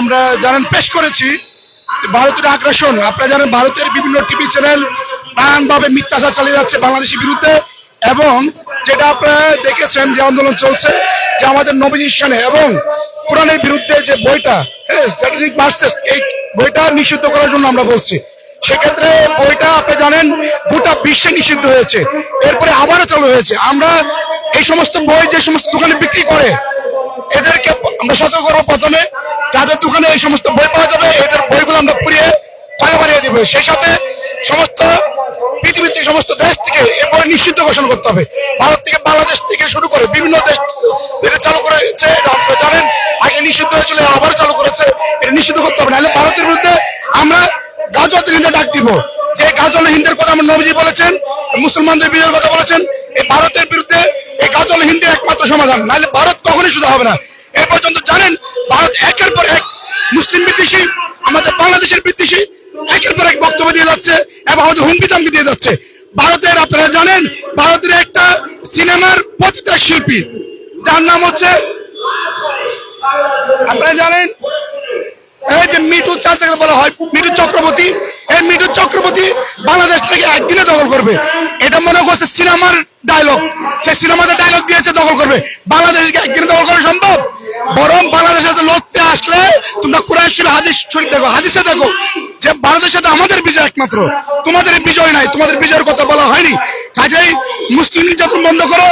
আমরা জানেন পেশ করেছি। ভারতের আগ্রাসন, আপনারা জানেন ভারতের বিভিন্ন টিভি চ্যানেল নানানভাবে মিথ্যাচার চালিয়ে যাচ্ছে বাংলাদেশের বিরুদ্ধে এবং যেটা আপনারা দেখেছেন যে আন্দোলন চলছে, যে আমাদের নবীজির সানে এবং কোরআনের বিরুদ্ধে যে বইটা ভার্সেস এই বইটা নিষিদ্ধ করার জন্য আমরা বলছি। সেক্ষেত্রে বইটা আপনি জানেন গোটা বিশ্বে নিষিদ্ধ হয়েছে। এরপরে আবারও চালু হয়েছে। আমরা এই সমস্ত বই, যে সমস্ত দোকানে বিক্রি করে এদেরকে আমরা সতর্ক করব প্রথমে। যাদের দোকানে এই সমস্ত বই পাওয়া যাবে, এদের বইগুলো আমরা পুড়িয়ে কয়ে বাড়িয়ে দেবো। সেই সাথে সমস্ত পৃথিবীর থেকে সমস্ত দেশ থেকে এই বই নিষিদ্ধ ঘোষণা করতে হবে। ভারত থেকে বাংলাদেশ থেকে শুরু করে বিভিন্ন দেশ এটা চালু করেছে আপনারা জানেন। আগে নিষিদ্ধ হয়েছিল, আবার চালু করেছে। এটা নিষিদ্ধ করতে হবে, নাহলে ভারতের বিরুদ্ধে আমরা গাজত হিন্দে ডাক দিব। যে গাজল হিন্দের কথা আমার নবীজি বলেছেন, মুসলমানদের বিজয়ের কথা বলেছেন এই ভারতের বিরুদ্ধে এই গাজল হিন্দি একমাত্র সমাধান। নাহলে ভারত কখনোই শুধু হবে না। এ পর্যন্ত জানেন, ভারত একের পর এক মুসলিম বিদ্বেষী, আমাদের বাংলাদেশের বিদ্বেষী, একের পর এক বক্তব্য দিয়ে যাচ্ছে এবং আমাদের হুমকি দামকি দিয়ে যাচ্ছে। ভারতের আপনারা জানেন, ভারতের একটা সিনেমার পতিতা শিল্পী, যার নাম হচ্ছে, আপনারা জানেন, এই যে মিঠু চাচাকে বলা হয়, মিঠু চক্রবর্তী। এই মিঠু চক্রবর্তী বাংলাদেশ থেকে একদিনে দখল করবে। এটা মনে করছে সিনেমার ডায়লগ সে সিনেমাতে ডায়লগ দিয়েছে, দখল করবে। বাংলাদেশকে একদিনে দখল করা সম্ভব? বরং বাংলাদেশে সাথে লড়তে আসলে তোমরা কোরআন হাদিস শরীফ দেখো, হাদিসে দেখো যে বাংলাদেশের সাথে আমাদের বিজয় একমাত্র। তোমাদের বিজয় নাই, তোমাদের বিজয়ের কথা বলা হয়নি। কাজেই মুসলিম নির্যাতন বন্ধ করো,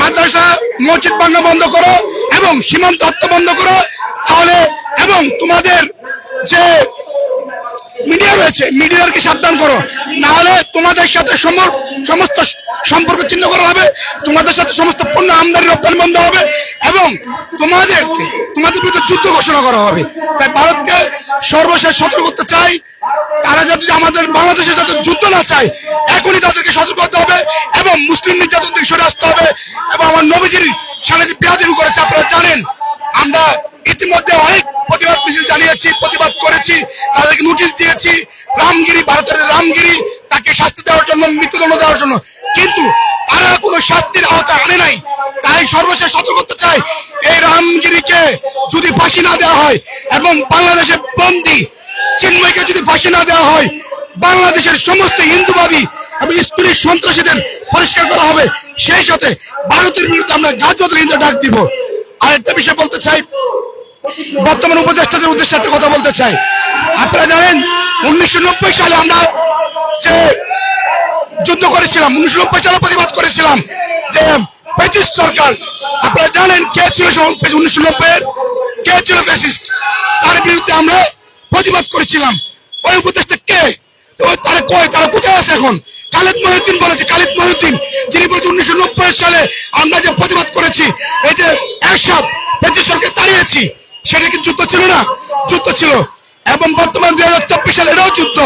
মাদ্রাসা, মসজিদ বাংলা বন্ধ করো এবং সীমান্ত হত্যা বন্ধ করো। তাহলে এবং তোমাদের যে মিডিয়া রয়েছে, মিডিয়াকে সাবধান করো। না হলে তোমাদের সাথে সমস্ত সম্পর্ক চিহ্ন করা হবে, তোমাদের সাথে সমস্ত পণ্য আমদানি রপ্তানি বন্ধ হবে এবং তোমাদের তোমাদের বিরুদ্ধে যুদ্ধ ঘোষণা করা হবে। তাই ভারতকে সর্বশেষ সতর্ক করতে চাই। তারা যাতে আমাদের বাংলাদেশের সাথে যুদ্ধ না চায়, এখনই তাদেরকে সতর্ক করতে হবে এবং মুসলিম নির্যাতন থেকে সরে আসতে হবে এবং আমার নবীজির সামনে যে বিয়াদিন করেছে আপনারা জানেন, আমরা ইতিমধ্যে অনেক প্রতিবাদ মিছিল জানিয়েছি, প্রতিবাদ করেছি, তাদেরকে নোটিশ দিয়েছি, রামগিরি, ভারতের রামগিরি তাকে শাস্তি দেওয়ার জন্য, মৃত্যুদণ্ড দেওয়ার জন্য। কিন্তু তারা কোনো শাস্তির আওতা আনে নাই। তাই সর্বশেষ সতর্ক করতে চাই, এই রামগিরিকে যদি ফাঁসি না দেওয়া হয় এবং বাংলাদেশের বন্দী চিন্ময়কে যদি ফাঁসি না দেওয়া হয়, বাংলাদেশের সমস্ত হিন্দুবাদী এবং স্কুলের সন্ত্রাসীদের পরিষ্কার করা হবে। সেই সাথে ভারতের বিরুদ্ধে আমরা গাজত হিন্দু ডাক দিব। আরেকটা বিষয় বলতে চাই, বর্তমান উপদেষ্টাদের উদ্দেশ্যে একটা কথা বলতে চাই। আপনারা জানেন, উনিশশো নব্বই সালে আমরা যে যুদ্ধ করেছিলাম নব্বই সালে প্রতিবাদ করেছিলাম যে ব্রিটিশ সরকার, আপনারা জানেন কে ছিল উনিশশো নব্বই কে ছিল ফ্যাসিস্ট তার বিরুদ্ধে আমরা প্রতিবাদ করেছিলাম। ওই উপদেষ্টা কে? তারা কয় তারা কোথায় আছে এখন? খালিদ মহিউদ্দিন বলেছে, খালিদ মহিউদ্দিন, যিনি বলছে উনিশশো নব্বই সালে আমরা যে প্রতিবাদ করেছি, এই যে একসাথ ব্রিটিশ সরকার দাঁড়িয়েছি, সেটা কি যুদ্ধ ছিল না? যুদ্ধ ছিল। এবং বর্তমান দুই হাজার চব্বিশ সালে এটাও যুদ্ধ।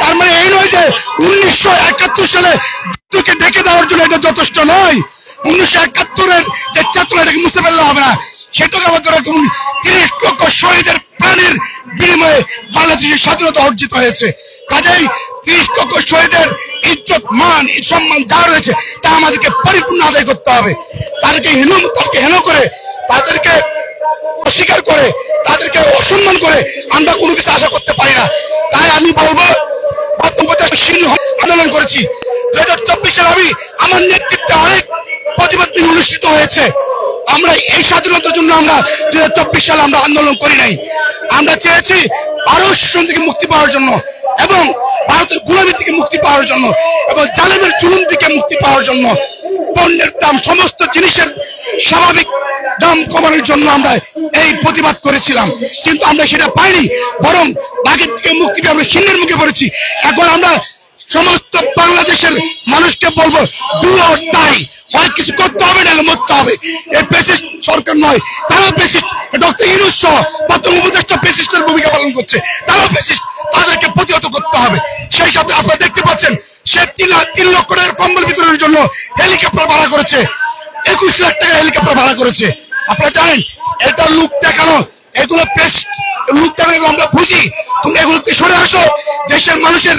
তার মানে এই নয় যে উনিশশো একাত্তর সালে যুদ্ধকে ডেকে দেওয়ার জন্য এটা যথেষ্ট নয়। উনিশশো একাত্তরের যে ছাত্র এটাকে বুঝতে পারলে হবে না? সেটাকে আমাদের এরকম তিরিশ লক্ষ শহীদের প্রাণের বিনিময়ে বাংলাদেশের স্বাধীনতা অর্জিত হয়েছে। কাজেই তিরিশ লক্ষ শহীদের ইজ্জত, মান সম্মান যা রয়েছে, তা আমাদেরকে পরিপূর্ণ আদায় করতে হবে। তাদেরকে হেন তাদেরকে হেন করে, তাদেরকে অস্বীকার করে, তাদেরকে অসম্মান করে আমরা কোনো কিছু আশা করতে পারি না। তাই আমি বলব আন্দোলন করেছি। দু হাজার চব্বিশ সালে আমি আমার নেতৃত্বে অনেক প্রতিবাদ অনুষ্ঠিত হয়েছে। আমরা এই স্বাধীনতার জন্য আমরা দু হাজার চব্বিশ সালে আমরা আন্দোলন করি নাই। আমরা চেয়েছি ভারত শোষণ থেকে মুক্তি পাওয়ার জন্য এবং ভারতের গুলামি থেকে মুক্তি পাওয়ার জন্য এবং জালেমের জুলুম থেকে মুক্তি পাওয়ার জন্য পণ্যের দাম, সমস্ত জিনিসের স্বাভাবিক দাম কমানোর জন্য আমরা এই প্রতিবাদ করেছিলাম। কিন্তু আমরা সেটা পাইনি, বরং বাঘের থেকে মুক্তি পেয়ে আমরা সিংহের মুখে পড়েছি। এখন আমরা সমস্ত বাংলাদেশের মানুষকে বলব ডু অর ডাই হয় কিছু করতে হবে না মরতে হবে। এই পেসিস্ট সরকার নয়। তারা পেসিস্ট ডক্টর ইনুস সহ প্রথম উপদেষ্টা পেসিস্টের ভূমিকা পালন করছে। তারাও পেসিস্ট তাদেরকে প্রতিহত করতে হবে। সেই সাথে আপনারা দেখতে পাচ্ছেন, সে তিন তিন লক্ষ টাকার কম্বল বিতরণের জন্য হেলিকপ্টার ভাড়া করেছে। একুশ লাখ টাকা হেলিকপ্টার ভাড়া করেছে। আপনারা জানেন, এটা লুক দেখানো, এগুলো পেস্ট লুক দেখানো, আমরা বুঝি। তুমি এগুলোতে সরে আসো। দেশের মানুষের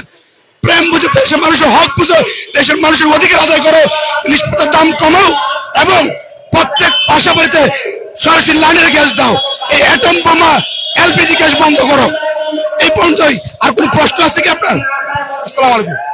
প্রেম বুঝে দেশের মানুষের হক বুঝো, দেশের মানুষের অধিকার আদায় করো, জিনিসপত্রের দাম কমাও এবং প্রত্যেক পাশা বাড়িতে সরাসরি লাইনের গ্যাস দাও। এই অ্যাটম বোমা এলপিজি গ্যাস বন্ধ করো। এই পর্যন্তই। আর কোন প্রশ্ন আছে কি আপনার? আসসালামু আলাইকুম।